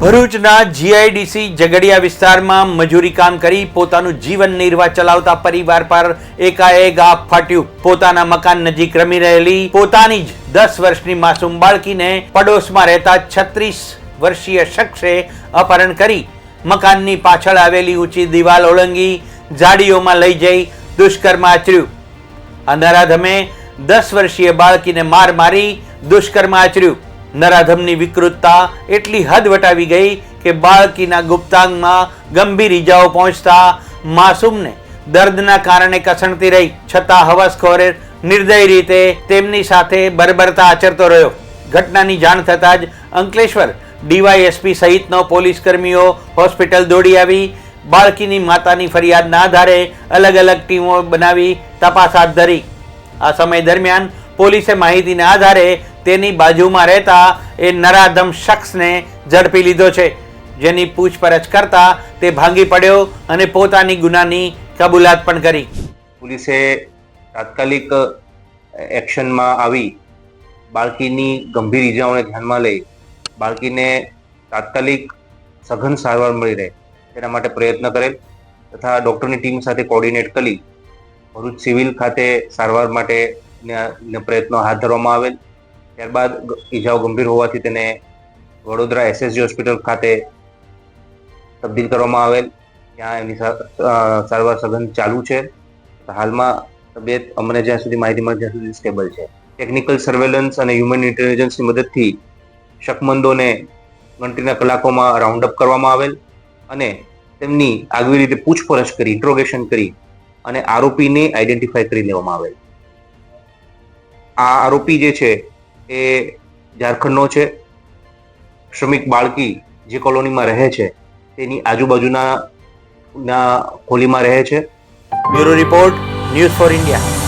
ભરૂચના જીઆઈડીસી ઝઘડિયા વિસ્તારમાં મજૂરી કામ કરી પોતાનું જીવન નિર્વાહ ચલાવતા પરિવાર પર એકાએક આ ફાટ્યું. પોતાના મકાન નજીક રમી રહેલી પોતાની જ દસ વર્ષની માસૂમ બાળકીને પડોશમાં રહેતા છત્રીસ વર્ષીય શખ્સે અપહરણ કરી. મકાનની પાછળ આવેલી ઊંચી દિવાલ ઓળંગી ઝાડીઓમાં લઈ જઈ દુષ્કર્મ આચર્યું. અંધારાધમે દસ વર્ષીય બાળકીને માર મારી દુષ્કર્મ આચર્યું. નરાધમની વિકૃતતા એટલી હદ વટાવી ગઈ કે બાળકીના ગુપ્તાંગમાં ગંભીર ઈજાઓ પહોંચતા માસૂમને દર્દના કારણે કસણતી રહી. છતાં હવસખોરે નિર્દય રીતે તેમની સાથે બર્બરતા આચરતો રહ્યો. ઘટનાની જાણ થતાં જ અંકલેશ્વર ડીવાયએસપી સહિતનો પોલીસ કર્મીઓ હોસ્પિટલ દોડી આવી. બાળકીની માતાની ફરિયાદના આધારે અલગ અલગ ટીમો બનાવી તપાસ હાથ ધરી. આ સમય દરમિયાન પોલીસે માહિતીના આધારે તેની બાજુમાં રહેતા એ નરાધમ શખ્સને ઝડપી લીધો છે. જેની પૂછપરછ કરતા તે ભાંગી પડ્યો અને પોતાની ગુનાની કબૂલાત પણ કરી. પોલીસે તાત્કાલિક એક્શનમાં આવી, બાળકીની ગંભીર ઈજાઓને ધ્યાનમાં લઈ, બાળકીને તાત્કાલિક સઘન સારવાર મળી રહે, તેના માટે પ્રયત્ન કરેલ તથા ડૉક્ટરની ટીમ સાથે કોર્ડિનેટ કરી, ભરૂચ સિવિલ ખાતે સારવાર માટે પ્રયત્નો હાથ ધરવામાં આવેલ. ત્યારબાદ ઈજાઓ ગંભીર હોવાથી તેને વડોદરા એસએસજી હોસ્પિટલ ખાતે તબદીલ કરવામાં આવેલ. ત્યાં એમની સારવાર સઘન ચાલુ છે. હાલમાં તબિયત અમને જ્યાં સુધી માહિતી મળે ત્યાં સુધી સ્ટેબલ છે. ટેકનિકલ સર્વેલન્સ અને હ્યુમન ઇન્ટેલિજન્સની મદદથી શકમંદોને ગણતરીના કલાકોમાં રાઉન્ડ અપ કરવામાં આવેલ અને તેમની આગવી રીતે પૂછપરછ કરી ઇન્ટ્રોગેશન કરી અને આરોપીને આઈડેન્ટિફાય કરી લેવામાં આવેલ. આ આરોપી જે છે એ ઝારખંડનો છે. શ્રમિક બાળકી જે કોલોનીમાં રહે છે, તેની આજુબાજુના ના કોલીમાં રહે છે. Bureau report, news for India.